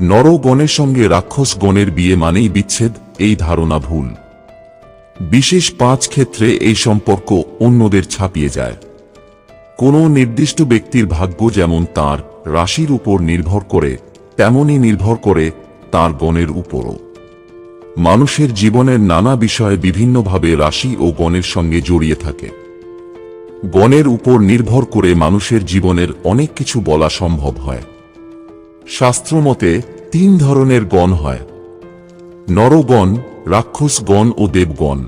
নরগণের সঙ্গে রাক্ষস গণের বিয়ে মানেই বিচ্ছেদ, এই ধারণা ভুল। বিশেষ পাঁচ ক্ষেত্রে এই সম্পর্ক অন্যদের ছাপিয়ে যায়। কোনো নির্দিষ্ট ব্যক্তির ভাগ্য যেমন তার রাশির উপর নির্ভর করে তেমনই নির্ভর করে তার গণের উপরও। মানুষের জীবনের নানা বিষয়ে বিভিন্নভাবে রাশি ও গণের সঙ্গে জড়িয়ে থাকে। গণের উপর নির্ভর করে মানুষের জীবনের অনেক কিছু বলা সম্ভব হয়। শাস্ত্রমতে তিন ধরনের গণ হয়। নরগণ, রাক্ষসগণ ও দেবগণ।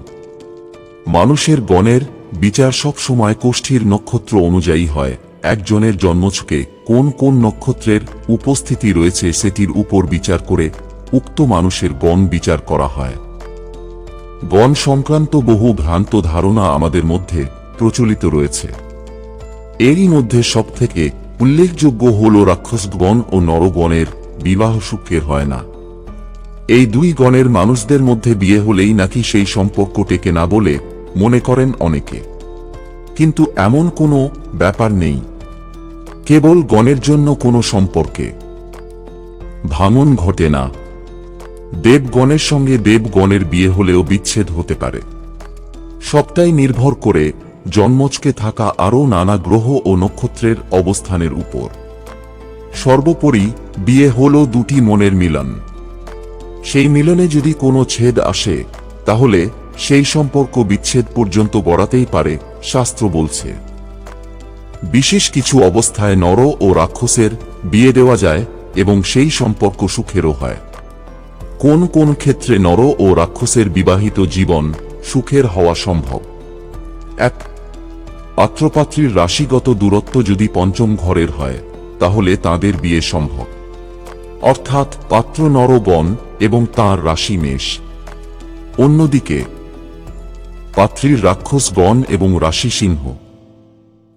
মানুষের গণের বিচার সব সময় কোষ্ঠীর নক্ষত্র অনুযায়ী হয়। একজনের জন্মছকে কোন কোন নক্ষত্রের উপস্থিতি রয়েছে সেটির উপর বিচার করে উক্ত মানুষের গণ বিচার করা হয়। গণ সংক্রান্ত বহু ভ্রান্ত ধারণা আমাদের মধ্যে প্রচলিত রয়েছে। এরই মধ্যে সবথেকে উল্লেখযোগ্য হল রাক্ষসগণ ও নরগণের বিবাহ সুখের হয় না। এই দুই গণের মানুষদের মধ্যে বিয়ে হলেই নাকি সেই সম্পর্ক টেকে না বলে মনে করেন অনেকে। কিন্তু এমন কোনো ব্যাপার নেই। কেবল গণের জন্য কোনো সম্পর্কে। ভাঙন ঘটে না। দেবগণের সঙ্গে দেবগণের বিয়ে হলেও বিচ্ছেদ হতে পারে। সবটাই নির্ভর করে জন্মচকে থাকা আরও নানা গ্রহ ও নক্ষত্রের অবস্থানের উপর। সর্বোপরি, বিয়ে হল দুটি মনের মিলন। সেই মিলনে যদি কোনো ছেদ আসে, তাহলে সেই সম্পর্ক বিচ্ছেদ পর্যন্ত গড়াতেই পারে, শাস্ত্র বলছে। বিশেষ কিছু অবস্থায় নর ও রাক্ষসের বিয়ে দেওয়া যায় এবং সেই সম্পর্ক সুখেরও হয়। কোন কোন ক্ষেত্রে নর ও রাক্ষসের বিবাহিত জীবন সুখের হওয়া সম্ভব? এক পাত্রপাত্রীর রাশিগত দূরত্ব যদি পঞ্চম ঘরের হয়, তাহলে তাদের বিয়ে সম্ভব। অর্থাৎ পাত্র নরগণ এবং তাঁর রাশি মেষ। অন্যদিকে, পাত্রীর রাক্ষসগণ এবং রাশি সিংহ।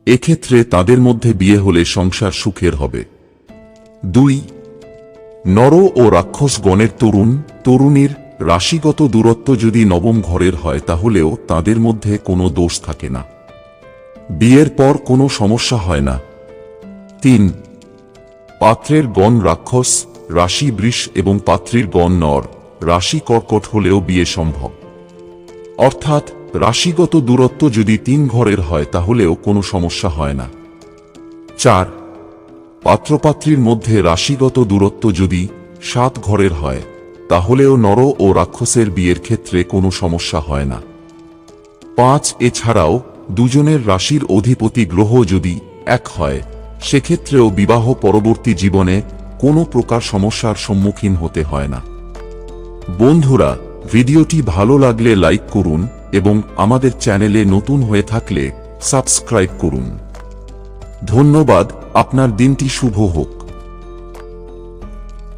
এক্ষেত্রে তাদের মধ্যে বিয়ে হলে সংসার সুখের হবে। দুই, নর ও রাক্ষস গণের তরুণ, তরুণীর রাশিগত দূরত্ব যদি নবম ঘরের হয় তাহলেও তাদের মধ্যে কোনো দোষ থাকে না। বিয়ের পর কোনো সমস্যা হয় না। তিন, পাত্রের গণ রাক্ষস, রাশি বৃষ এবং পাত্রীর গণ নর, রাশি কর্কট হলেও বিয়ে সম্ভব। অর্থাৎ, রাশিগত দূরত্ব যদি তিন ঘরের হয় তাহলেও কোনো সমস্যা হয় না। চার, পাত্রপাত্রীর মধ্যে রাশিগত দূরত্ব যদি সাত ঘরের হয় তাহলেও নর ও রাক্ষসের বিয়ের ক্ষেত্রে কোনো সমস্যা হয় না। পাঁচ, এছাড়াও দুজনের রাশির অধিপতি গ্রহ যদি এক হয়, সেক্ষেত্রেও বিবাহ পরবর্তী জীবনে কোনো প্রকার সমস্যার সম্মুখীন হতে হয় না। বন্ধুরা, ভিডিওটি ভালো লাগলে লাইক করুন এবং আমাদের চ্যানেলে নতুন হয়ে থাকলে সাবস্ক্রাইব করুন। ধন্যবাদ, আপনার দিনটি শুভ হোক।